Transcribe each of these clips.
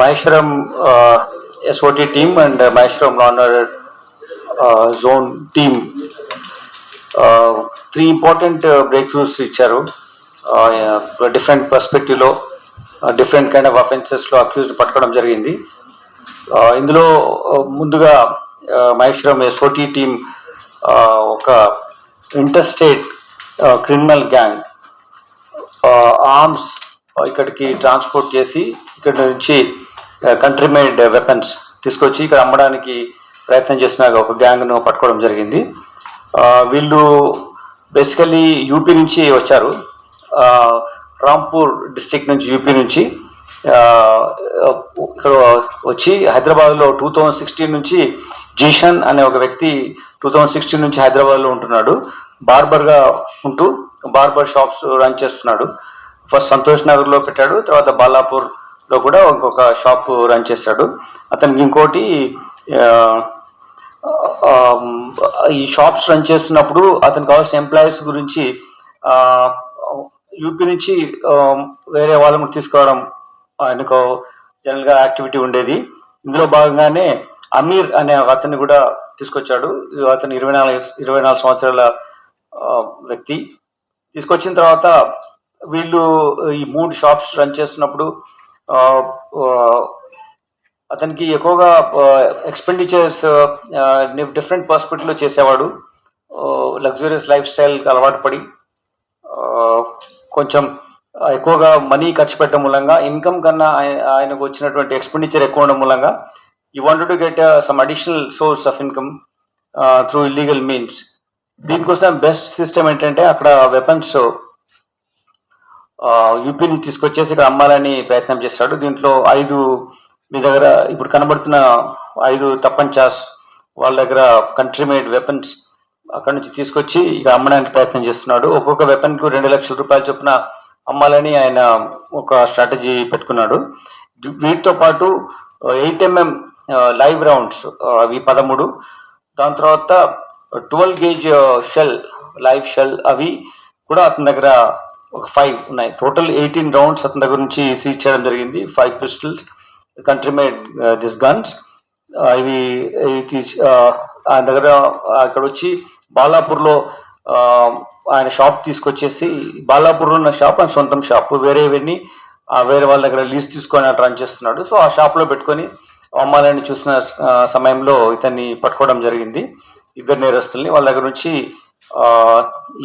Maheshwaram uh, SOT team and uh, Maheshwaram team uh, Zone team. uh, three important break ఇచ్చారు different పర్స్పెక్టివ్లో different kind of అఫెన్సెస్లో accused పట్టుకోవడం జరిగింది. ఇందులో ముందుగా మహేశ్వరం ఎస్ఓటి టీం ఒక ఇంటర్స్టేట్ క్రిమినల్ గ్యాంగ్ ఆర్మ్స్ ఇక్కడికి ట్రాన్స్పోర్ట్ చేసి ఇక్కడ నుంచి కంట్రీ మేడ్ వెపన్స్ తీసుకొచ్చి ఇక్కడ అమ్మడానికి ప్రయత్నం చేసిన ఒక గ్యాంగ్ను పట్టుకోవడం జరిగింది. వీళ్ళు బేసికలీ యూపీ నుంచి వచ్చారు. రాంపూర్ డిస్ట్రిక్ట్ నుంచి యూపీ నుంచి ఇక్కడ వచ్చి హైదరాబాద్లో టూ థౌజండ్ సిక్స్టీన్ నుంచి జీషన్ అనే ఒక వ్యక్తి టూ థౌజండ్ సిక్స్టీన్ నుంచి హైదరాబాద్లో ఉంటున్నాడు. బార్బర్గా ఉంటూ బార్బర్ షాప్స్ రన్ చేస్తున్నాడు. ఫస్ట్ సంతోష్ నగర్లో పెట్టాడు తర్వాత బాలాపూర్లో కూడా ఇంకొక షాప్ రన్ చేశాడు. అతనికి ఇంకోటి ఈ షాప్స్ రన్ చేస్తున్నప్పుడు అతనికి కావాల్సిన ఎంప్లాయీస్ గురించి యూపీ నుంచి వేరే వాళ్ళని తీసుకోవడం ఆయనకు జనరల్గా యాక్టివిటీ ఉండేది. ఇందులో భాగంగానే అమీర్ అనే అతన్ని కూడా తీసుకొచ్చాడు. అతను ఇరవై నాలుగు ఇరవై నాలుగు సంవత్సరాల వ్యక్తి. తీసుకొచ్చిన తర్వాత వీళ్ళు ఈ మూడు షాప్స్ రన్ చేస్తున్నప్పుడు అతనికి ఎక్కువగా ఎక్స్పెండిచర్స్ డిఫరెంట్ పర్స్పెక్టివ్లో చేసేవాడు. లగ్జూరియస్ లైఫ్ స్టైల్కి అలవాటు పడి కొంచెం ఎక్కువగా మనీ ఖర్చు పెట్టడం మూలంగా ఇన్కమ్ కన్నా ఆయనకు వచ్చినటువంటి ఎక్స్పెండిచర్ ఎక్కువ ఉండడం మూలంగా ఈ wanted to get some additional source of income through illegal means దీనికోసం బెస్ట్ సిస్టమ్ ఏంటంటే అక్కడ వెపన్స్ యూపీ నుంచి తీసుకొచ్చేసి ఇక్కడ అమ్మాలని ప్రయత్నం చేస్తాడు. దీంట్లో ఐదు మీ దగ్గర ఇప్పుడు కనబడుతున్న ఐదు తప్పంచాస్ వాళ్ళ దగ్గర కంట్రీ మేడ్ వెపన్స్ అక్కడ నుంచి తీసుకొచ్చి ఇక అమ్మడానికి ప్రయత్నం చేస్తున్నాడు. ఒక్కొక్క వెపన్కు రెండు లక్షల రూపాయలు చొప్పున అమ్మాలని ఆయన ఒక స్ట్రాటజీ పెట్టుకున్నాడు. వీటితో పాటు ఎయిట్ ఎంఎం లైవ్ రౌండ్స్ అవి పదమూడు. దాని తర్వాత twelve gauge shell live shell అవి కూడా అతని దగ్గర ఒక ఫైవ్ ఉన్నాయి. టోటల్ ఎయిటీన్ రౌండ్స్ అతని దగ్గర నుంచి సీజ్ చేయడం జరిగింది. Five pistols country made this guns ఇవి ఇవి తీసి uh, ఆయన దగ్గర అక్కడ వచ్చి బాలాపూర్లో uh, ఆయన షాప్ తీసుకొచ్చేసి బాలాపూర్లో ఉన్న షాప్ ఆయన సొంతం షాప్ వేరేవన్నీ వేరే వాళ్ళ దగ్గర లీజ్ తీసుకొని అట్లా రన్ చేస్తున్నాడు. సో ఆ షాప్లో పెట్టుకొని అమ్మాలని చూసిన uh, సమయంలో ఇతన్ని పట్టుకోవడం జరిగింది. ఇద్దరు నేరస్తుల్ని వాళ్ళ దగ్గర నుంచి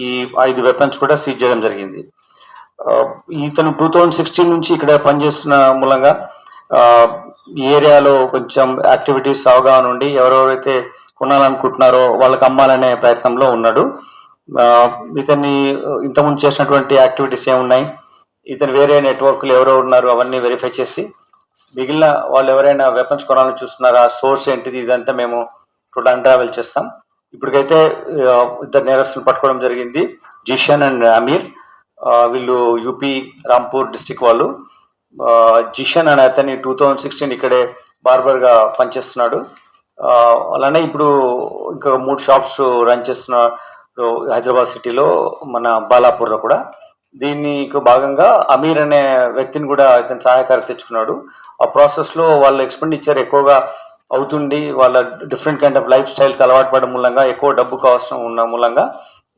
ఈ ఐదు వెపన్స్ కూడా సీజ్ చేయడం జరిగింది. ఇతను టూ థౌజండ్ సిక్స్టీన్ నుంచి ఇక్కడ పనిచేస్తున్న మూలంగా ఈ ఏరియాలో కొంచెం యాక్టివిటీస్ అవగాహన ఉండి ఎవరెవరైతే కొనాలనుకుంటున్నారో వాళ్ళకి అమ్మాలనే ప్రయత్నంలో ఉన్నాడు. ఇతన్ని ఇంతకుముందు చేసినటువంటి యాక్టివిటీస్ ఏమున్నాయి? ఇతను వేరే నెట్వర్క్లు ఎవరో ఉన్నారు అవన్నీ వెరిఫై చేసి మిగిలిన వాళ్ళు ఎవరైనా వెపన్స్ కొనాలని చూస్తున్నారా? సోర్స్ ఏంటిది? ఇదంతా మేము టోటల్ అన్ట్రావెల్ చేస్తాం. ఇప్పటికైతే ఇద్దరు నేరస్తులు పట్టుకోవడం జరిగింది. జీషన్ అండ్ అమీర్. వీళ్ళు యూపీ రాంపూర్ డిస్టిక్ వాళ్ళు. జిషన్ అనే అతని టూ థౌజండ్ సిక్స్టీన్ ఇక్కడే బార్బర్గా పనిచేస్తున్నాడు. అలానే ఇప్పుడు ఇంకా మూడు షాప్స్ రన్ చేస్తున్నారు హైదరాబాద్ సిటీలో మన బాలాపూర్లో కూడా. దీనికి భాగంగా అమీర్ అనే వ్యక్తిని కూడా ఇతను సహాయకారి తెచ్చుకున్నాడు. ఆ ప్రాసెస్లో వాళ్ళు వాళ్ళ ఎక్స్పెండిచర్ ఎక్కువగా అవుతుండి వాళ్ళ డిఫరెంట్ కైండ్ ఆఫ్ లైఫ్ స్టైల్కి అలవాటు పడడం మూలంగా ఎక్కువ డబ్బుకు అవసరం ఉన్న మూలంగా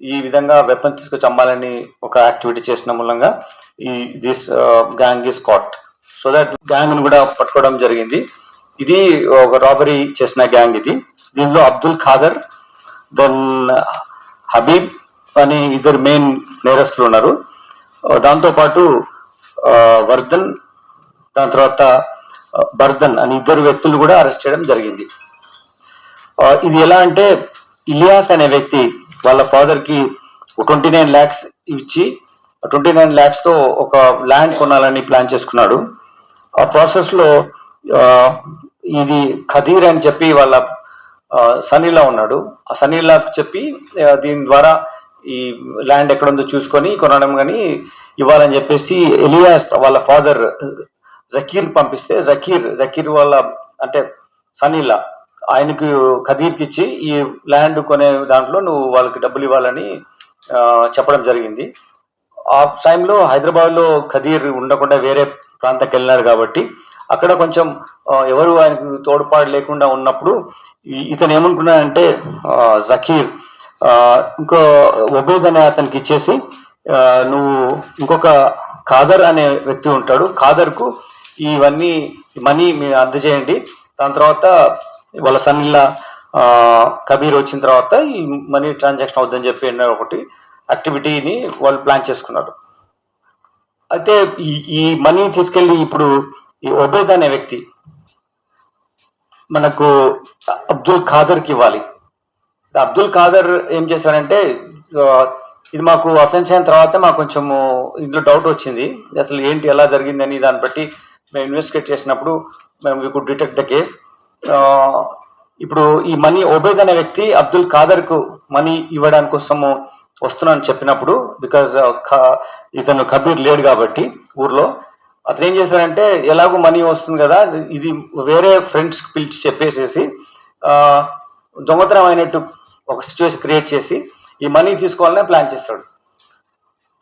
ఈ విధంగా వెపన్స్ తీసుకొచ్చి అమ్మాలని ఒక యాక్టివిటీ చేసిన మూలంగా ఈ this gang is caught so that గ్యాంగ్ను కూడా పట్టుకోవడం జరిగింది. ఇది ఒక రాబరీ చేసిన గ్యాంగ్ ఇది. దీనిలో అబ్దుల్ ఖాదర్ దెన్ హబీబ్ అని ఇద్దరు మెయిన్ నేరస్తులు ఉన్నారు. దాంతోపాటు uh, వర్ధన్ దాని తర్వాత బర్దన్ బర్ధన్ అని ఇద్దరు వ్యక్తులు కూడా అరెస్ట్ చేయడం జరిగింది. ఇది ఎలా అంటే ఇలియాస్ అనే వ్యక్తి వాళ్ళ ఫాదర్కి ట్వంటీ నైన్ ల్యాక్స్ ఇచ్చి ట్వంటీ నైన్ ల్యాక్స్తో ఒక ల్యాండ్ కొనాలని ప్లాన్ చేసుకున్నాడు. ఆ ప్రాసెస్లో ఇది ఖదీర్ అని చెప్పి వాళ్ళ సనీలా ఉన్నాడు. ఆ సనీలా చెప్పి దీని ద్వారా ఈ ల్యాండ్ ఎక్కడ ఉందో చూసుకొని కొనడం కానీ ఇవ్వాలని చెప్పేసి ఎలియాస్ వాళ్ళ ఫాదర్ జకీర్ పంపిస్తే జకీర్ జకీర్ వాళ్ళ అంటే సనీలా ఆయనకు ఖదీర్కి ఇచ్చి ఈ ల్యాండ్ కొనే దాంట్లో నువ్వు వాళ్ళకి డబ్బులు ఇవ్వాలని చెప్పడం జరిగింది. ఆ టైంలో హైదరాబాద్లో ఖదీర్ ఉండకుండా వేరే ప్రాంతానికి వెళ్ళినారు కాబట్టి అక్కడ కొంచెం ఎవరు ఆయనకు తోడ్పాటు లేకుండా ఉన్నప్పుడు ఇతను ఏమనుకున్నాడంటే జకీర్ ఇంకో ఒబేద్ అనే అతనికి ఇచ్చేసి నువ్వు ఇంకొక ఖాదర్ అనే వ్యక్తి ఉంటాడు. ఖాదర్కు ఇవన్నీ మనీ మీరు అందజేయండి. దాని తర్వాత వాళ్ళ సన్నిల్ల కబీర్ వచ్చిన తర్వాత ఈ మనీ ట్రాన్సాక్షన్ అవుద్దని చెప్పి ఒకటి యాక్టివిటీని వాళ్ళు ప్లాన్ చేసుకున్నారు. అయితే ఈ ఈ మనీ తీసుకెళ్ళి ఇప్పుడు ఈ ఒబేద్ అనే వ్యక్తి మనకు అబ్దుల్ ఖాదర్కి ఇవ్వాలి. అబ్దుల్ ఖాదర్ ఏం చేశారంటే ఇది మాకు అఫెన్స్ అయిన తర్వాత మాకు కొంచెము ఇందులో డౌట్ వచ్చింది. అసలు ఏంటి ఎలా జరిగిందని దాన్ని బట్టి మేము ఇన్వెస్టిగేట్ చేసినప్పుడు మేము we could detect the case ఇప్పుడు ఈ మనీ ఒబేద్ అనే వ్యక్తి అబ్దుల్ ఖాదర్కు మనీ ఇవ్వడానికి కోసము వస్తున్నాను చెప్పినప్పుడు బికాజ్ ఇతను కబీర్ లేడు కాబట్టి ఊర్లో అతను ఏం చేశారంటే ఎలాగో మనీ వస్తుంది కదా ఇది వేరే ఫ్రెండ్స్ పిలిచి చెప్పేసేసి దొంగతనం అయినట్టు ఒక సిచ్యువేషన్ క్రియేట్ చేసి ఈ మనీ తీసుకోవాలని ప్లాన్ చేస్తాడు.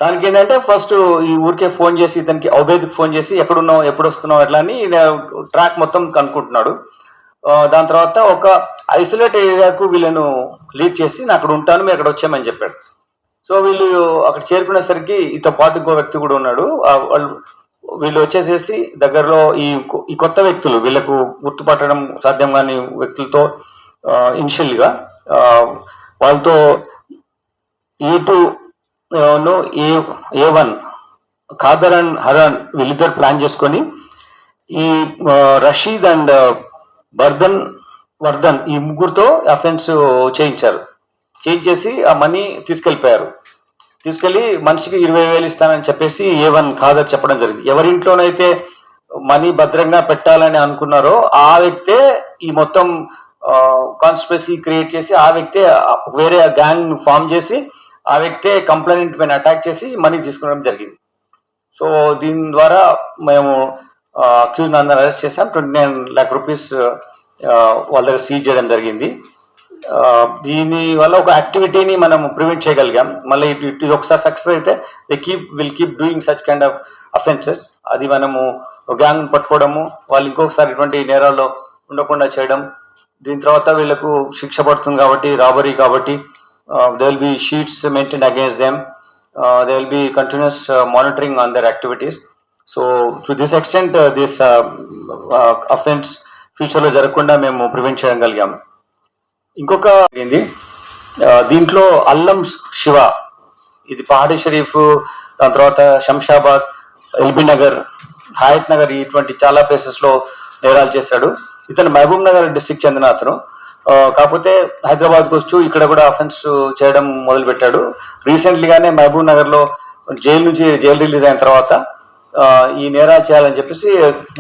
దానికి ఏంటంటే ఫస్ట్ ఈ ఊరికే ఫోన్ చేసి ఇతనికి ఔబేద్కి ఫోన్ చేసి ఎక్కడున్నావు ఎప్పుడు వస్తున్నావు ఎట్లా అని ట్రాక్ మొత్తం కనుక్కుంటున్నాడు. దాని తర్వాత ఒక ఐసోలేట్ ఏరియాకు వీళ్ళను లీడ్ చేసి నేను అక్కడ ఉంటాను మీరు అక్కడ వచ్చామని చెప్పాడు. సో వీళ్ళు అక్కడ చేరుకునేసరికి ఇతో పాటు ఇంకో వ్యక్తి కూడా ఉన్నాడు. వాళ్ళు వీళ్ళు వచ్చేసేసి దగ్గరలో ఈ ఈ కొత్త వ్యక్తులు వీళ్ళకు గుర్తుపట్టడం సాధ్యం కాని వ్యక్తులతో ఇనిషియల్గా వాళ్ళతో ఎటు two A A one Khader and Haran వీళ్ళిద్దరు ప్లాన్ చేసుకొని ఈ రషీద్ అండ్ వర్ధన్ వర్ధన్ ఈ ముగ్గురుతో అఫెన్స్ చేయించారు. చేయించేసి ఆ మనీ తీసుకెళ్ళిపోయారు. తీసుకెళ్ళి మనిషికి ఇరవై వేలు ఇస్తానని చెప్పేసి ఏ వన్ ఖాదర్ చెప్పడం జరిగింది. ఎవరింట్లోనైతే మనీ భద్రంగా పెట్టాలని అనుకున్నారో ఆ వ్యక్తే ఈ మొత్తం కాన్స్పిరసీ క్రియేట్ చేసి ఆ వ్యక్తే వేరే గ్యాంగ్ ఫామ్ చేసి ఆ వ్యక్తే కంప్లైంట్ పైన అటాక్ చేసి మనీ తీసుకోవడం జరిగింది. సో దీని ద్వారా మేము అక్యూజ్ అందరూ అరెస్ట్ చేసాం ట్వంటీ నైన్ ల్యాక్ రూపీస్ వాళ్ళ దగ్గర సీజ్ చేయడం జరిగింది. దీని వల్ల ఒక యాక్టివిటీని మనం ప్రివెంట్ చేయగలిగాం. మళ్ళీ ఇటు ఇటు ఇది ఒకసారి సక్సెస్ అయితే they keep will keep doing such kind of offences అది మనము గ్యాంగ్ పట్టుకోవడము వాళ్ళు ఇంకొకసారి ఇటువంటి నేరాల్లో ఉండకుండా చేయడం. దీని తర్వాత వీళ్ళకు శిక్ష పడుతుంది కాబట్టి రాబరీ కాబట్టి they will be sheets maintain against them they will be continuous monitoring on their activities so to this extent this offence ఫ్యూచర్లో జరగకుండా మేము ప్రివెంట్ చేయగలిగాము ఇంకొక ఏంది? Uh, దీంట్లో అల్లం శివ ఇది పహాడీ షరీఫ్ దాని తర్వాత శంషాబాద్ ఎల్బీ నగర్ హాయత్ నగర్ ఇటువంటి చాలా ప్లేసెస్లో నేరాలు చేశాడు. ఇతను మహబూబ్ నగర్ డిస్టిక్ చెందిన అతను. కాకపోతే హైదరాబాద్కు ఇక్కడ కూడా అఫెన్స్ చేయడం మొదలు పెట్టాడు రీసెంట్లీగానే మహబూబ్ నగర్లో జైలు నుంచి జైలు రిలీజ్ అయిన తర్వాత ఈ నేరాలు చేయాలని చెప్పేసి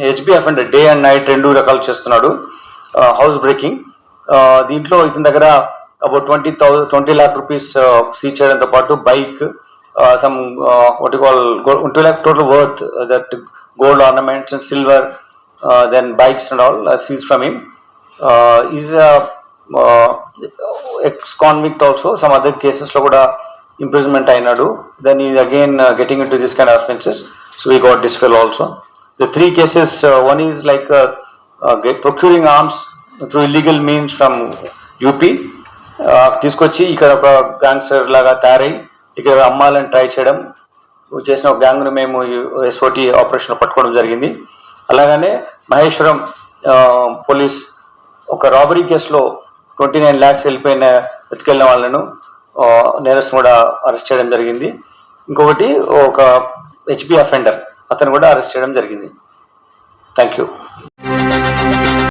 HB offender day and night రెండు రకాలు చేస్తున్నాడు. హౌస్ బ్రేకింగ్ దీంట్లో ఇతని దగ్గర about twenty thousand twenty lakh rupees seize చేయడంతో పాటు bike some what call twenty lakh total worth that gold ornaments and silver then bikes and all seize from him is ex convict also some other కేసెస్లో కూడా imprisonment అయినాడు. Then ఈ again getting in to this kind offences so we got this fellow also the three cases one is like procuring arms through illegal means from UP తీసుకొచ్చి ఇక్కడ ఒక gangster లాగా తయారై ఇక్కడ అమ్మాలని ట్రై చేయడం. చేసిన ఒక గ్యాంగ్ను మేము ఎస్ఓటి ఆపరేషన్ పట్టుకోవడం జరిగింది. అలాగనే మహేశ్వరం పోలీస్ ఒక రాబరీ కేసులో ట్వంటీ నైన్ ల్యాక్స్ వెళ్ళిపోయిన వెతికెళ్ళిన వాళ్ళను ఆ, నేరస్తును కూడా అరెస్ట్ చేయడం జరిగింది. ఇంకొకటి ఒక హెచ్పి అఫెండర్ అతను కూడా అరెస్ట్ చేయడం జరిగింది. Thank you